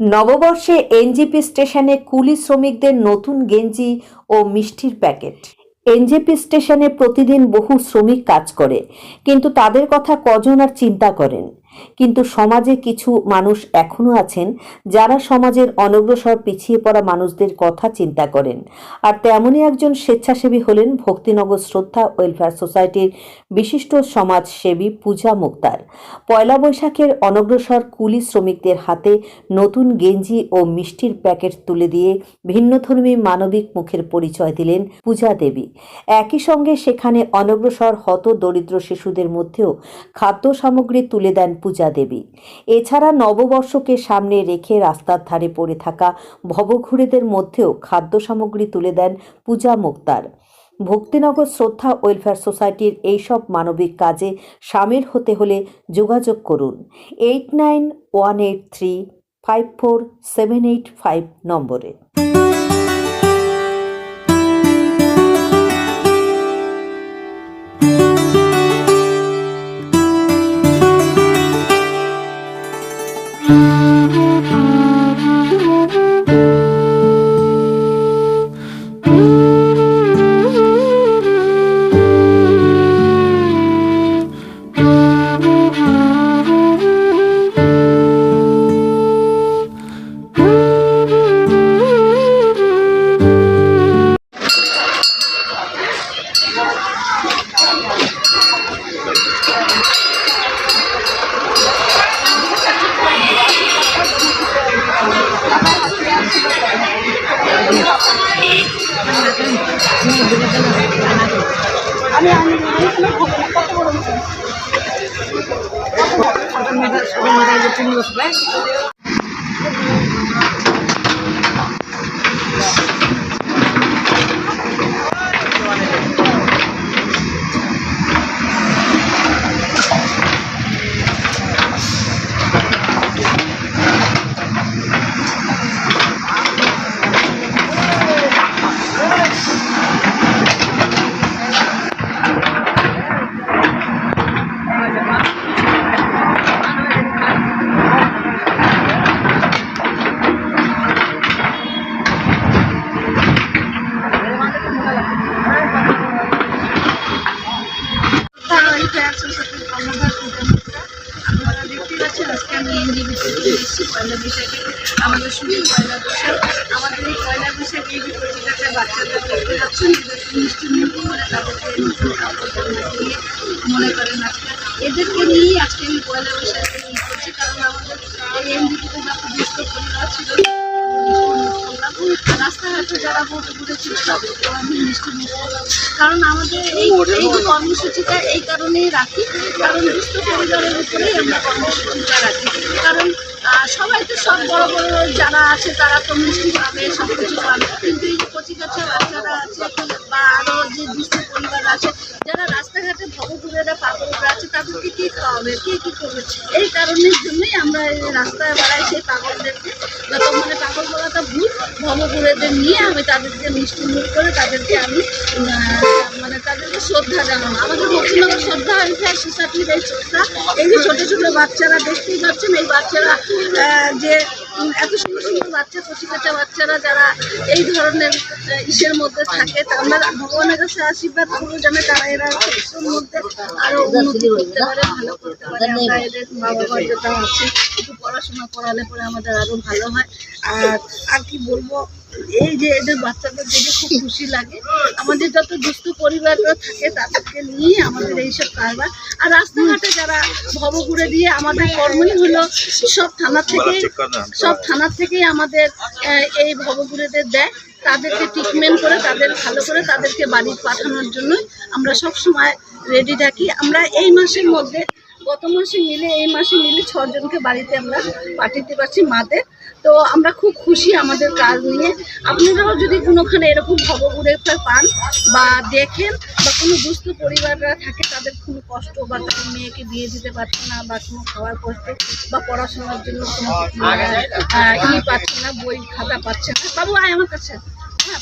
নববর্ষে NJP স্টেশনে কুলি শ্রমিকদের নতুন গেঞ্জি ও মিষ্টির প্যাকেট। এনজেপি স্টেশনে প্রতিদিন বহু শ্রমিক কাজ করে, কিন্তু তাদের কথা কজন আর চিন্তা করেন? কিন্তু সমাজে কিছু মানুষ এখনও আছেন যারা সমাজের অনগ্রসর পিছিয়ে পড়া মানুষদের কথা চিন্তা করেন। আর তেমনই একজন স্বেচ্ছাসেবী হলেন ভক্তিনগর শ্রদ্ধা ওয়েলফেয়ার সোসাইটির বিশিষ্ট সমাজসেবী পূজা মুক্তার। পয়লা বৈশাখের অনগ্রসর কুলি শ্রমিকদের হাতে নতুন গেঞ্জি ও মিষ্টির প্যাকেট তুলে দিয়ে ভিন্নধর্মী মানবিক মুখের পরিচয় দিলেন পূজা দেবী। একই সঙ্গে সেখানে অনগ্রসর হত দরিদ্র শিশুদের মধ্যেও খাদ্য সামগ্রী তুলে দেন পূজা দেবী। এছাড়া নববর্ষকে সামনে রেখে রাস্তার ধারে পড়ে থাকা ভবঘুরেদের মধ্যেও খাদ্য সামগ্রী তুলে দেন পূজা মুক্তার। ভক্তিনগর শ্রদ্ধা ওয়েলফেয়ার সোসাইটির এইসব মানবিক কাজে সামিল হতে হলে যোগাযোগ করুন। Eight nine one eight three five four seven eight five নম্বরে। ওয়েলফেয়ার সোসাইটির এসেছি পয়লা বৈশাখে আমাদের শুধু পয়লা বৈশাখ আমাদের এই এদেরকে করে তাদেরকে এদেরকে নিয়েই আজকে আমি পয়লা বৈশাখে করছি, কারণ আমাদের এই এনজিপিতে রাস্তাঘাটে যারা ভোট ঘুরেছিল তাদেরকেও আমি মিষ্টি কারণ আমাদের এই কর্মসূচিটা এই কারণেই রাখি। কারণ দুস্থ পরিবারের উপরেই আমরা কর্মসূচিটা রাখি। কারণ সবাই তো সব বড় বড় যারা আছে তারা তো মিষ্টি পাবে সব কিছু পাবে। কিন্তু এই যে কচি কাছা বাচ্চারা আছে, বা আরও যে দুস্থ পরিবার আছে, যারা রাস্তাঘাটে ভবঘুরেরা পাগলরা আছে, তাদেরকে কে খাওয়াবে? কে কী করবে? এই কারণের জন্যই আমরা রাস্তায় বেড়াই সেই পাগলদেরকে। যত পাগল ভুল ভবঘুরেদের নিয়ে আমি তাদেরকে মিষ্টি মুখ করে তাদেরকে আমি মানে তাদেরকে শ্রদ্ধা জানানো আমাদের ভক্তিনগর শ্রদ্ধা ওয়েলফেয়ার সোসাইটির এই শ্রদ্ধা। এই যে ছোটো ছোটো বাচ্চারা দেখতেই পাচ্ছেন, এই বাচ্চারা যে এত সুন্দর সুন্দর বাচ্চা, কচি কাঁচা বাচ্চারা যারা এই ধরনের ইসের মধ্যে থাকে আমরা ভগবানের কাছে আশীর্বাদ করব যেন তারা এরা ভবিষ্যতের মধ্যে আরও উন্নতি করতে পারে, ভালো করতে পারে। আমরা এদের মা বাবার যেটা আছে। পড়াশোনা করালে পরে আমাদের আরও ভালো হয়। আর আর কি বলব এই যে এদের বাচ্চাদের দেখে খুব খুশি লাগে। আমাদের যত দুস্থ পরিবাররা থাকে তাদেরকে নিয়ে আমাদের এইসব কারবার। আর রাস্তাঘাটে যারা ভবঘুরে দিয়ে আমাদের কর্মই হলো সব থানা থেকে সব থানার থেকেই আমাদের এই ভবঘুরেদের দেয়। তাদেরকে ট্রিটমেন্ট করে তাদের ভালো করে তাদেরকে বাড়ি পাঠানোর জন্য আমরা সব সময় রেডি থাকি। আমরা এই মাসের মধ্যে গত মাসে মিলে, এই মাসে মিলে ছজনকে বাড়িতে আমরা পাঠাতে পারছি মাদের। তো আমরা খুব খুশি আমাদের কাজ নিয়ে। আপনারাও যদি কোনোখানে এরকম ভবঘুরে পান বা দেখেন বা কোনো দুস্থ পরিবাররা থাকে, তাদের কোনো কষ্ট বা তাদের মেয়েকে বিয়ে দিতে পারছে না বা কোনো খাওয়ার কষ্ট বা পড়াশোনার জন্য কোনো ই পাচ্ছে না, বই খাতা পাচ্ছে না, বাবু আয় আমার কাছে। হ্যাঁ।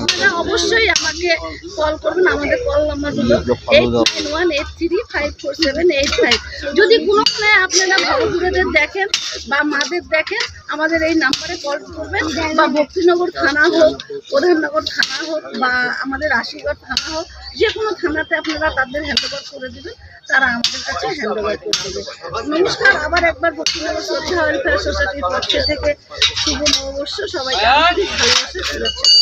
আপনারা অবশ্যই আমাকে কল করবেন আমাদের কল নাম্বার হলো eight nine one eight three five four seven eight five যদি আপনারা ভবঘুরেদের দেখেন বা মাদের দেখেন আমাদের এই নাম্বারে কল করবেন বা ভক্তিনগর থানা হোক প্রধাননগর থানা হোক বা আমাদের আশীর্বাদ থানা হোক যে কোনো থানাতে আপনারা তাদের হ্যান্ডওভার করে দেবেন, তারা আমাদের কাছে হ্যান্ডওভার করে দেবে। নমস্কার, আবার একবার পশ্চিমবঙ্গ শ্রদ্ধা ওয়েলফেয়ার সোসাইটির পক্ষ থেকে। শুভ নববর্ষ, সবাইকে ভালোবাসা, শুভেচ্ছা।